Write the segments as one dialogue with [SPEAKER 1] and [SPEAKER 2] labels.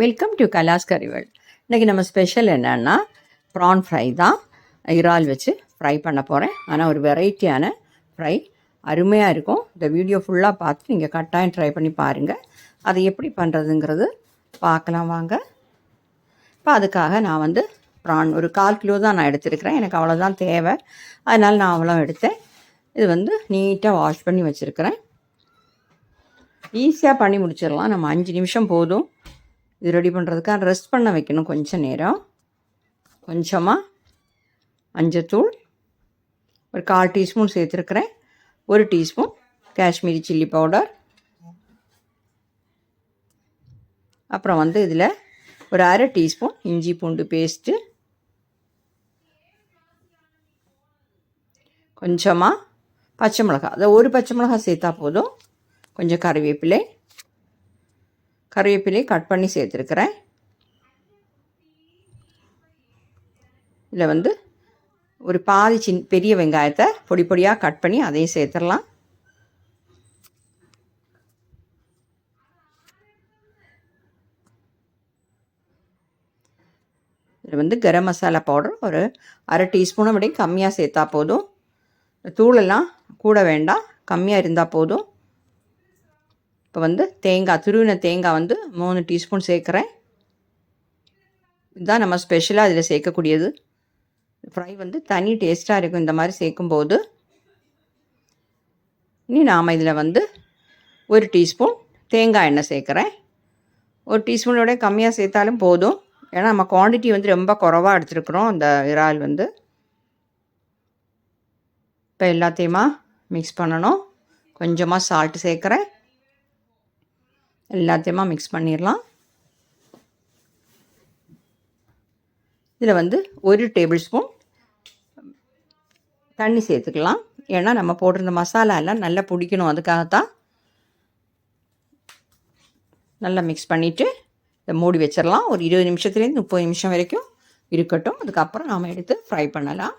[SPEAKER 1] Welcome to கலாஸ் கறிவல் இன்றைக்கி நம்ம special என்னன்னா ப்ரான் ஃப்ரை தான். இறால் வச்சு ஃப்ரை பண்ண போகிறேன் ஆனால் ஒரு வெரைட்டியான ஃப்ரை அருமையாக இருக்கும். இந்த வீடியோ ஃபுல்லாக பார்த்து நீங்கள் கட்டாயம் ட்ரை பண்ணி பாருங்கள் அதை எப்படி பண்ணுறதுங்கிறது பார்க்கலாம் வாங்க. இப்போ அதுக்காக நான் வந்து ப்ரான் ஒரு கால் கிலோ தான் நான் எடுத்திருக்கிறேன். எனக்கு அவ்வளோதான் தேவை. அதனால் நான் அவ்வளோ எடுத்தேன். இது வந்து நீட்டாக வாஷ் பண்ணி வச்சுருக்கிறேன். ஈஸியாக பண்ணி முடிச்சிடலாம். நம்ம அஞ்சு நிமிஷம் போதும். இது ரெடி பண்ணுறதுக்காக ரெஸ்ட் பண்ண வைக்கணும் கொஞ்சம் நேரம். கொஞ்சமாக மஞ்சத்தூள் ஒரு கால் டீஸ்பூன் சேர்த்துருக்குறேன். ஒரு டீஸ்பூன் காஷ்மீரி சில்லி பவுடர் அப்புறம் வந்து இதில் ஒரு அரை டீஸ்பூன் இஞ்சி பூண்டு பேஸ்ட்டு கொஞ்சமாக பச்சை மிளகாய். அதை ஒரு பச்சை மிளகாய் சேர்த்தா போதும். கொஞ்சம் கறிவேப்பிலை கருவேப்பிலையை கட் பண்ணி சேர்த்துருக்குறேன். இதில் வந்து ஒரு பாதி சின் பெரிய வெங்காயத்தை பொடி பொடியாக கட் பண்ணி அதையும் சேர்த்துடலாம். இதில் வந்து கரம் மசாலா பவுடர் ஒரு அரை டீஸ்பூனை விட கம்மியாக சேர்த்தா போதும். தூளெல்லாம் கூட வேண்டாம் கம்மியாக இருந்தால் போதும். இப்போ வந்து தேங்காய் துருவின தேங்காய் வந்து மூணு டீஸ்பூன் சேர்க்குறேன். இதுதான் நம்ம ஸ்பெஷலாக இதில் சேர்க்கக்கூடியது. ஃப்ரை வந்து தனி டேஸ்ட்டாக இருக்கும் இந்த மாதிரி சேர்க்கும்போது. இனி நாம் இதில் வந்து ஒரு டீஸ்பூன் தேங்காய் எண்ணெய் சேர்க்குறேன். ஒரு டீஸ்பூனோட கம்மியாக சேர்த்தாலும் போதும். ஏன்னா நம்ம குவான்டிட்டி வந்து ரொம்ப குறவாக எடுத்துருக்குறோம் அந்த இறால் வந்து. இப்போ எல்லாத்தையுமா மிக்ஸ் பண்ணணும். கொஞ்சமாக சால்ட்டு சேர்க்குறேன். எல்லாத்தையுமா மிக்ஸ் பண்ணிடலாம் இதில் வந்து ஒரு டேபிள் ஸ்பூன் தண்ணி சேர்த்துக்கலாம். ஏன்னா நம்ம போட்டிருந்த மசாலா எல்லாம் நல்லா பிடிக்கணும். அதுக்காகத்தான் நல்லா மிக்ஸ் பண்ணிவிட்டு இதை மூடி வச்சிடலாம் ஒரு இருபது நிமிஷத்துலேருந்து முப்பது நிமிஷம் வரைக்கும் இருக்கட்டும். அதுக்கப்புறம் நாம் எடுத்து ஃப்ரை பண்ணலாம்.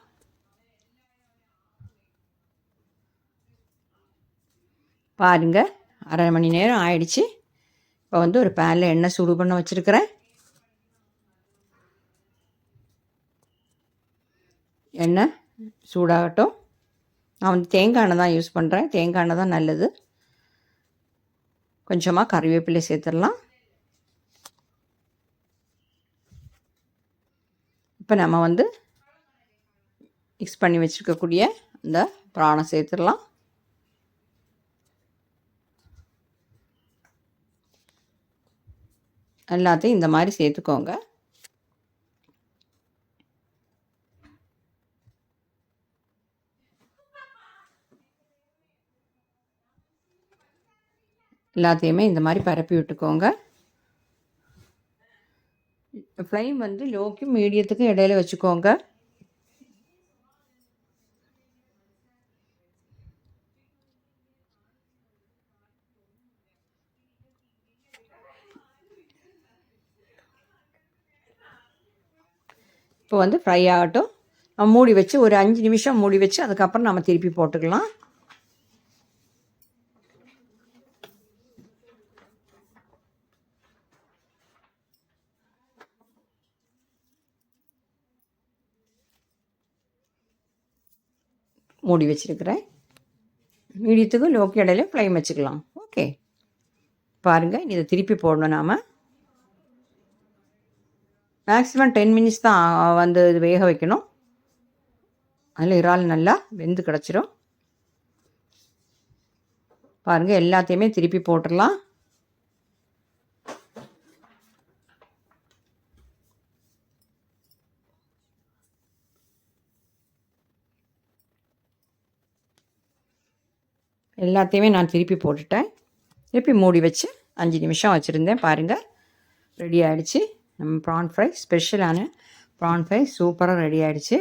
[SPEAKER 1] பாருங்கள் அரை மணி நேரம் ஆயிடுச்சு. இப்போ வந்து ஒரு பேனில் எண்ணெய் சூடு பண்ண வச்சுருக்கிறேன். எண்ணெய் சூடாகட்டும். நான் வந்து தேங்காய் எண்ணெய் தான் யூஸ் பண்ணுறேன் தேங்காய் எண்ணெய் தான் நல்லது. கொஞ்சமாக கறிவேப்பிலை சேர்த்துடலாம். இப்போ நம்ம வந்து மிக்ஸ் பண்ணி வச்சுருக்கக்கூடிய இந்த பிராணம் சேர்த்துடலாம். எல்லாத்தையும் இந்த மாதிரி சேர்த்துக்கோங்க. எல்லாத்தையுமே இந்த மாதிரி பரப்பி விட்டுக்கோங்க. ஃப்ளைம் வந்து லோக்கும் மீடியத்துக்கும் இடையில வச்சுக்கோங்க. இப்போ வந்து ஃப்ரை ஆகட்டும். நம்ம மூடி வச்சு ஒரு அஞ்சு நிமிஷம் மூடி வச்சு அதுக்கப்புறம் நம்ம திருப்பி போட்டுக்கலாம். மூடி வச்சுருக்கிறேன். மீடியத்துக்கு லோக்கி இடையில ஃப்ளைம் வச்சுக்கலாம். ஓகே பாருங்கள் இதை திருப்பி போடணும் நாம். மேக்ஸிமம் டென் மினிட்ஸ் தான் வந்து இது வேக வைக்கணும். அதில் இறால் நல்லா வெந்து கிடச்சிரும். பாருங்கள் எல்லாத்தையுமே திருப்பி போட்டுடலாம். எல்லாத்தையுமே நான் திருப்பி போட்டுட்டேன். திருப்பி மூடி வச்சு அஞ்சு நிமிஷம் வச்சுருந்தேன். பாருங்கள் ரெடி ஆகிடுச்சு நம்ம ப்ரான் ஃப்ரை ஸ்பெஷலான ப்ரான் ஃப்ரை சூப்பராக ரெடி ஆகிடுச்சு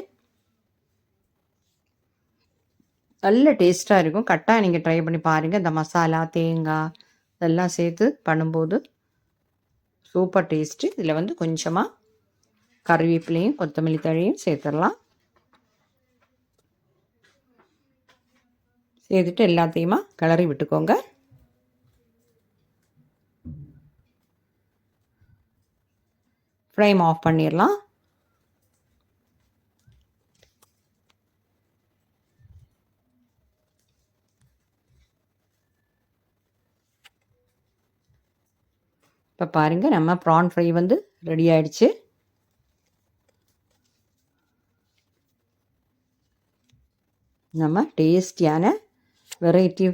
[SPEAKER 1] நல்ல டேஸ்ட்டாக இருக்கும். கட்டாக நீங்கள் ட்ரை பண்ணி பாருங்கள் இந்த மசாலா தேங்காய் இதெல்லாம் சேர்த்து பண்ணும்போது சூப்பர் டேஸ்ட்டு இதில் வந்து கொஞ்சமாக கறிவேப்பிலையும் கொத்தமல்லி தழையும் சேர்த்துடலாம். சேர்த்துட்டு எல்லாத்தையுமா கிளறி விட்டுக்கோங்க. ஃப்ளேம் ஆஃப் பண்ணிடலாம். இப்போ பாருங்கள் நம்ம ப்ரான் ஃப்ரை வந்து ரெடி ஆயிடுச்சு. நம்ம டேஸ்டியான வெரைட்டி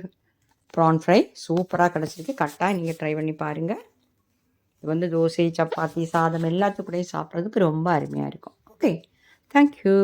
[SPEAKER 1] ப்ரான் ஃப்ரை சூப்பராக கிடச்சிருக்கு. கரெக்டாக நீங்கள் ட்ரை பண்ணி பாருங்கள் இது வந்து தோசை சப்பாத்தி சாதம் எல்லாத்துக்கூடையும் சாப்பிட்றதுக்கு ரொம்ப அருமையாக இருக்கும். Okay thank you